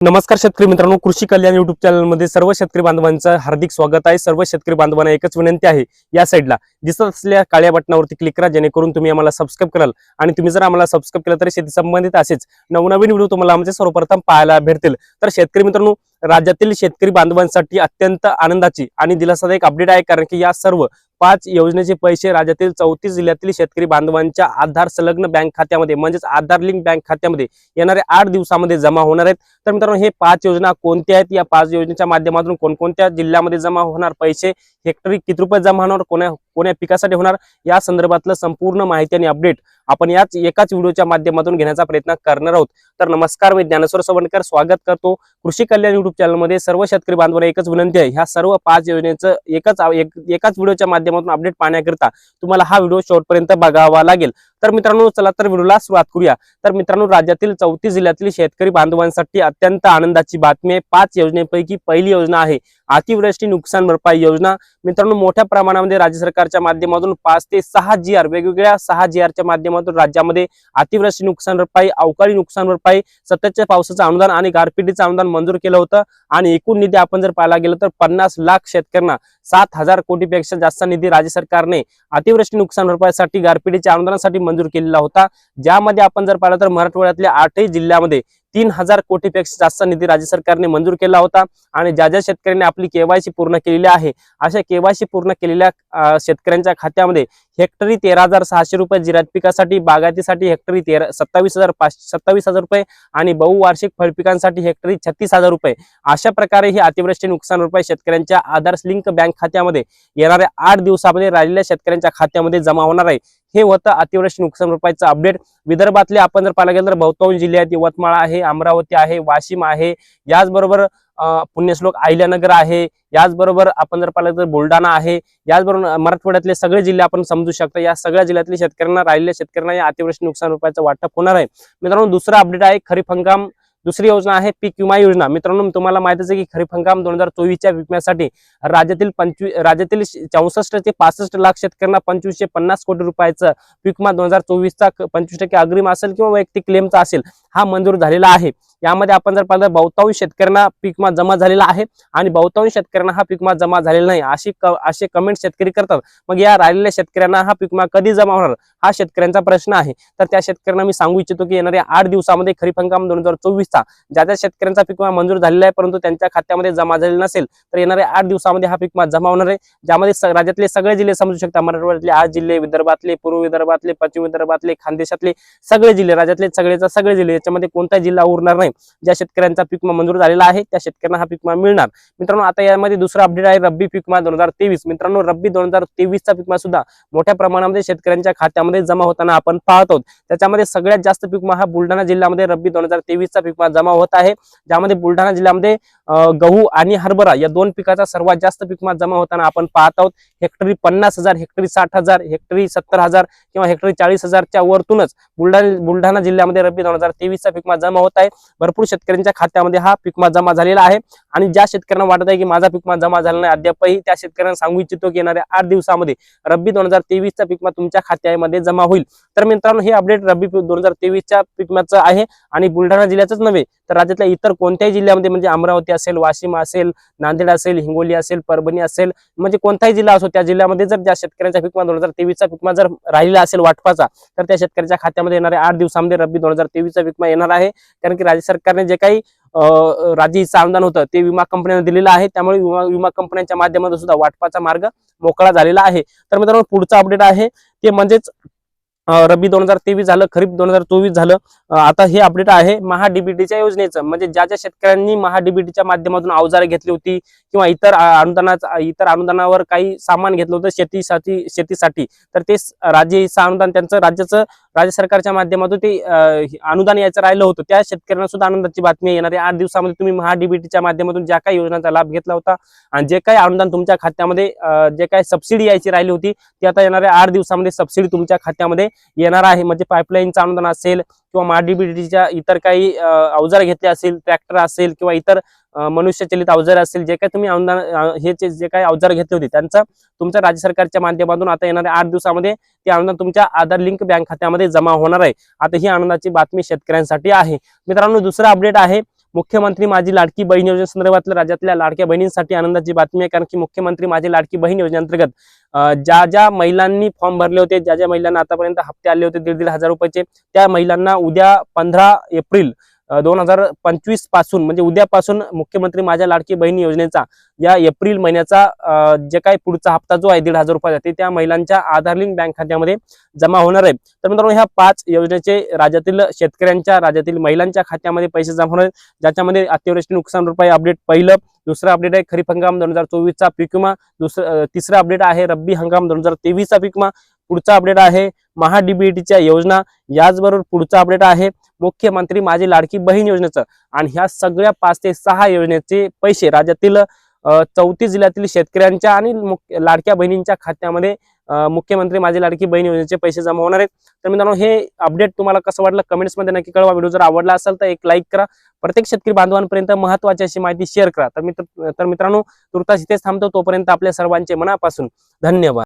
नमस्कार शेतकरी मित्रांनो कृषी कल्याण युट्यूब चॅनलमध्ये सर्व शेतकरी बांधवांचं हार्दिक स्वागत आहे. सर्व शेतकरी बांधवांना एकच विनंती आहे या साईडला दिसत असलेल्या काळ्या बटनावरती क्लिक करा जेणेकरून तुम्ही आम्हाला सबस्क्राईब कराल. आणि तुम्ही जर आम्हाला सबस्क्राईब केलं तर शेती संबंधित असेच नवनवीन व्हिडिओ तुम्हाला आमचे सर्वप्रथम पाहायला भेटतील. तर शेतकरी मित्रांनो राज्यातील शेतकरी बांधवांसाठी अत्यंत आनंदाची आणि दिलासादायक अपडेट आहे कारण की या सर्व पाच योजनेचे पैसे राज्यातील चौतीस जिल्ह्यातील शेतकरी बांधवांच्या आधार संलग्न बँक खात्यामध्ये म्हणजेच आधार लिंक बँक खात्यामध्ये येणाऱ्या आठ दिवसामध्ये जमा होणार आहेत. तर मित्रांनो हे पाच योजना कोणत्या आहेत? या पाच योजनेच्या माध्यमातून कोणकोणत्या जिल्ह्यामध्ये जमा होणार पैसे? हेक्टरी किती रुपये जमा होणार? कोण्या कोण्या पिकासाठी होणार या संदर्भातलं संपूर्ण माहिती आणि अपडेट आपण याच एकाच व्हिडिओच्या माध्यमातून घेण्याचा प्रयत्न करणार आहोत. तर नमस्कार मी ज्ञानेश्वर सवणकर स्वागत करतो कृषी कल्याण युट्यूब चॅनलमध्ये सर्व शेतकरी बांधवांना एकच विनंती आहे ह्या सर्व पाच योजनेचं एकच एकाच व्हिडिओच्या माध्यमातून अपडेट पाहण्याकरिता तुम्हाला हा व्हिडिओ शेवटपर्यंत बघावा लागेल. तर मित्रांनो चला तर व्हिडिओला सुरुवात करूया. तर मित्रांनो राज्यातील चौतीस जिल्ह्यातील शेतकरी बांधवांसाठी अत्यंत आनंदाची बातमी आहे. पाच योजनेपैकी पहिली योजना आहे अतिवृष्टी नुकसान भरपाई योजना. मित्रांनो मोठ्या प्रमाणामध्ये राज्य सरकारच्या माध्यमातून पाच ते सहा जी आर वेगवेगळ्या सहा जी आरच्या माध्यमातून राज्यामध्ये अतिवृष्टी नुकसान भरपाई अवकाळी नुकसान भरपाई सततच्या पावसाचं अनुदान आणि गारपिटीचं अनुदान मंजूर केलं होतं. आणि एकूण निधी आपण जर पाहायला गेलं तर पन्नास लाख शेतकऱ्यांना सात हजार कोटीपेक्षा जास्त निधी राज्य सरकारने अतिवृष्टी नुकसान भरपाईसाठी गारपिटीच्या अनुदानासाठी मंजूर केलेला होता. ज्यामध्ये आपण जर पाहिलं तर मराठवाड्यातल्या आठही जिल्ह्यामध्ये तीन हजार कोटीपेक्षा जास्त निधी राज्य सरकारने मंजूर केला होता आणि ज्या ज्या शेतकऱ्यांनी आपली केवायसी पूर्ण केलेली आहे अशा केवायसी पूर्ण केलेल्या शेतकऱ्यांच्या खात्यामध्ये हेक्टरी तेरा हजार सहाशे रुपये जिरात पिकासाठी बागायतीसाठी हेक्टरी तेरा सत्तावीस हजार पाचशे सत्तावीस हजार रुपये आणि बहुवार्षिक फळपिकांसाठी हेक्टरी छत्तीस हजार रुपये. अशा प्रकारे ही अतिवृष्टी नुकसान रुपये शेतकऱ्यांच्या आधार लिंक बँक खात्यामध्ये येणाऱ्या आठ दिवसामध्ये राहिलेल्या शेतकऱ्यांच्या खात्यामध्ये जमा होणार आहे. हे होतं अतिवृष्टी नुकसान भरपाईचं अपडेट विदर्भातले आपण जर पाहायला गेलं तर बहुतांश जिल्ह्यात यवतमाळ आहे अमरावती आहे वाशिम आहे. याचबरोबर पुण्यश्लोक अहिल्यानगर आहे. याचबरोबर आपण जर पाहिलं तर बुलढाणा आहे. याचबरोबर मराठवाड्यातले सगळे जिल्हे आपण समजू शकतो. या सगळ्या जिल्ह्यातल्या शेतकऱ्यांना राहिलेल्या शेतकऱ्यांना या अतिवृष्टी नुकसान रुपयाचं वाटप होणार आहे. मित्रांनो दुसरा अपडेट आहे खरीप हंगाम. दुसरी योजना आहे पीक विमा योजना. मित्रांनो तुम्हाला माहितीच आहे की खरीप हंगाम दोन हजार चोवीसच्या विम्यासाठी राज्यातील पंचवीस राज्यातील चौसष्ट ते पासष्ट लाख शेतकऱ्यांना पंचवीसशे पन्नास कोटी रुपयाचं पीक विमा दोन हजार चोवीसचा पंचवीस टक्के अग्रिम असेल किंवा वैयक्तिक क्लेमचा असेल हा मंजूर झालेला आहे. यामध्ये आपण जर पाहिलं बहुतांश शेतकऱ्यांना पीक विमा जमा झालेला आहे आणि बहुतांश शेतकऱ्यांना हा पीक विमा जमा झालेला नाही. अशी असे कमेंट शेतकरी करतात. मग या राहिलेल्या शेतकऱ्यांना हा पीक विमा कधी जमा होणार? हा शेतकऱ्यांचा प्रश्न आहे. तर त्या शेतकऱ्यांना मी सांगू इच्छितो की येणाऱ्या आठ दिवसामध्ये खरीप हंगाम दोन हजार चोवीसचा ज्या ज्या शेतकऱ्यांचा पीक विमा मंजूर झालेला आहे परंतु त्यांच्या खात्यामध्ये जमा झालेला नसेल तर येणाऱ्या आठ दिवसामध्ये हा पीक विमा जमा होणार आहे. ज्यामध्ये राज्यातले सगळे जिल्हे समजू शकता. मराठवाड्यातले आठ जिल्हे विदर्भातले पूर्व विदर्भातले पश्चिम विदर्भातले खानदेशातले सगळे जिल्हे राज्यातले सगळेचा सगळे जिल्हे याच्यामध्ये कोणता जिल्हा उरणार नाही. ज्या शेतकऱ्यांचा पीक विमा मंजूर झालेला आहे त्या शेतकऱ्यांना हा पीक विमा मिळणार. मित्रांनो आता यामध्ये दुसरा अपडेट आहे रब्बी पीक विमा दोन हजार तेवीस. मित्रांनो रब्बी दोन हजार तेवीसचा पीक विमा सुद्धा मोठ्या प्रमाणामध्ये शेतकऱ्यांच्या खात्यामध्ये जमा होताना आपण पाहत. आहोत त्याच्यामध्ये सगळ्यात जास्त पीक विमा हा बुलढाणा जिल्ह्यामध्ये रब्बी दोन हजार तेवीसचा पीक पिकमा जमा होत आहे. ज्यामध्ये बुलढाणा जिल्ह्यामध्ये गहू आणि हरभरा या दोन पिकाचा सर्वात जास्त पीक जमा होताना आपण पाहत आहोत. हेक्टरी पन्नास हजार हेक्टरी साठ हजार हेक्टरी सत्तर हजार किंवा हेक्टरी चाळीस हजारच्या वरतूनच बुलढाणा बुलढाणा जिल्ह्यामध्ये रब्बी दोन हजार तेवीसचा पीक जमा होत आहे. भरपूर शेतकऱ्यांच्या खात्यामध्ये हा पीक जमा झालेला आहे. आणि ज्या शेतकऱ्यांना वाटत आहे की माझा पीक जमा झाला नाही अद्यापही त्या शेतकऱ्यांना सांगू इच्छितो की येणाऱ्या आठ दिवसामध्ये रब्बी दोन हजार तेवीसचा पिकमा तुमच्या खात्यामध्ये जमा होईल. तर मित्रांनो हे अपडेट रब्बी दोन हजार तेवीसच्या पिकमाचं आहे. आणि बुलढाणा जिल्ह्याचंच नव्हे तर राज्यातल्या इतर कोणत्याही जिल्ह्यामध्ये म्हणजे अमरावती असेल वाशिम असेल नांदेड असेल हिंगोली असेल परभणी असेल म्हणजे कोणताही जिल्हा असो त्या जिल्ह्यामध्ये जर ज्या शेतकऱ्यांचा पीक दोन हजार तेवीसचा पीक जर राहिला असेल वाटपाचा तर त्या शेतकऱ्याच्या खात्यामध्ये येणाऱ्या आठ दिवसामध्ये रब्बी दोन हजार तेवीसचा पीक येणार आहे. कारण की राज्य सरकारने जे काही अं, अनुदान होतं ते विमा कंपन्यांना दिलेलं आहे. त्यामुळे विमा विमा कंपन्यांच्या माध्यमातून सुद्धा वाटपाचा मार्ग मोकळा झालेला आहे. तर मित्रांनो पुढचा अपडेट आहे. ते म्हणजेच रबी रब्बी दोन हजार तेवीस झालं खरीप दोन हजार चोवीस झालं. आता हे अपडेट आहे महाडीबीटीच्या योजनेचं. म्हणजे ज्या ज्या शेतकऱ्यांनी महाडीबीटीच्या माध्यमातून अवजारे घेतली होती किंवा इतर अनुदानाचा इतर अनुदानावर काही सामान घेतलं होतं शेतीसाठी शेतीसाठी तर ते राज्य अनुदान त्यांचं राज्याचं राज्य सरकारच्या माध्यमातून ते अनुदान यायचं राहिलं होतं. त्या शेतकऱ्यांना सुद्धा आनंदाची बातमी आहे. आठ दिवसामध्ये तुम्ही महाडीबीटीच्या माध्यमातून ज्या काही योजनांचा लाभ घेतला होता आणि जे काही अनुदान तुमच्या खात्यामध्ये जे काही सबसिडी यायची राहिली होती ती आता येणाऱ्या आठ दिवसामध्ये सबसिडी तुमच्या खात्यामध्ये येणार आहे. म्हणजे पाईपलाईनचं अनुदान असेल किंवा महाडीबीटीच्या इतर काही अवजार घेतले असेल ट्रॅक्टर असेल किंवा इतर मनुष्यचलित अवजार असेल जे काही तुम्ही अनुदान हे जे काही अवजार घेतले होते त्यांचं तुमच्या राज्य सरकारच्या माध्यमातून आता येणाऱ्या आठ दिवसामध्ये ते अनुदान तुमच्या आधार लिंक बँक खात्यामध्ये जमा होणार आहे. आता ही आनंदाची बातमी शेतकऱ्यांसाठी आहे. मित्रांनो दुसरा अपडेट आहे. मुख्यमंत्री माझी लाडकी बहीण योजनेसंदर्भातल्या राज्यातल्या लाडक्या बहिणींसाठी आनंदाची बातमी आहे. कारण की मुख्यमंत्री माझी लाडकी बहीण योजनेअंतर्गत ज्या ज्या महिलांनी फॉर्म भरले होते ज्या ज्या महिलांना आतापर्यंत हप्ते आले होते दीड दीड हजार रुपयाचे त्या महिलांना उद्या पंधरा एप्रिल दोन हजार पंचवीसपासून म्हणजे उद्यापासून मुख्यमंत्री माझ्या लाडकी बहीण योजनेचा या एप्रिल महिन्याचा जे काही पुढचा हप्ता जो आहे दीड हजार रुपयाचा ते त्या महिलांच्या आधार लिंक बँक खात्यामध्ये जमा होणार आहे. तर मित्रांनो ह्या पाच योजनेचे राज्यातील शेतकऱ्यांच्या राज्यातील महिलांच्या खात्यामध्ये पैसे जमा होणार ज्याच्यामध्ये अतिवृष्टी नुकसान भरपाई अपडेट पहिलं दुसरं अपडेट आहे खरीप हंगाम दोन हजार चोवीसचा पीक विमा दुसरं तिसरा अपडेट आहे रब्बी हंगाम दोन हजार तेवीसचा पीक विमा पुढचा अपडेट आहे महाडीबीटीच्या योजना याचबरोबर पुढचा अपडेट आहे. मुख्यमंत्री माझी लाडकी बहीण योजनेचं. आणि ह्या सगळ्या पाच ते सहा योजनेचे पैसे राज्यातील चौतीस जिल्ह्यातील शेतकऱ्यांच्या आणि मुख- लाडक्या बहिणींच्या खात्यामध्ये मुख्यमंत्री माझी लाडकी बहीण योजनेचे पैसे जमा होणार आहेत. तर मित्रांनो हे अपडेट तुम्हाला कसं वाटलं कमेंट्समध्ये नक्की कळवा. व्हिडिओ जर आवडला असेल तर एक लाईक करा. प्रत्येक शेतकरी बांधवांपर्यंत महत्वाची अशी माहिती शेअर करा. तर मित्र तर मित्रांनो तुर्तास इथेच थांबतो. तोपर्यंत आपल्या सर्वांचे मनापासून धन्यवाद.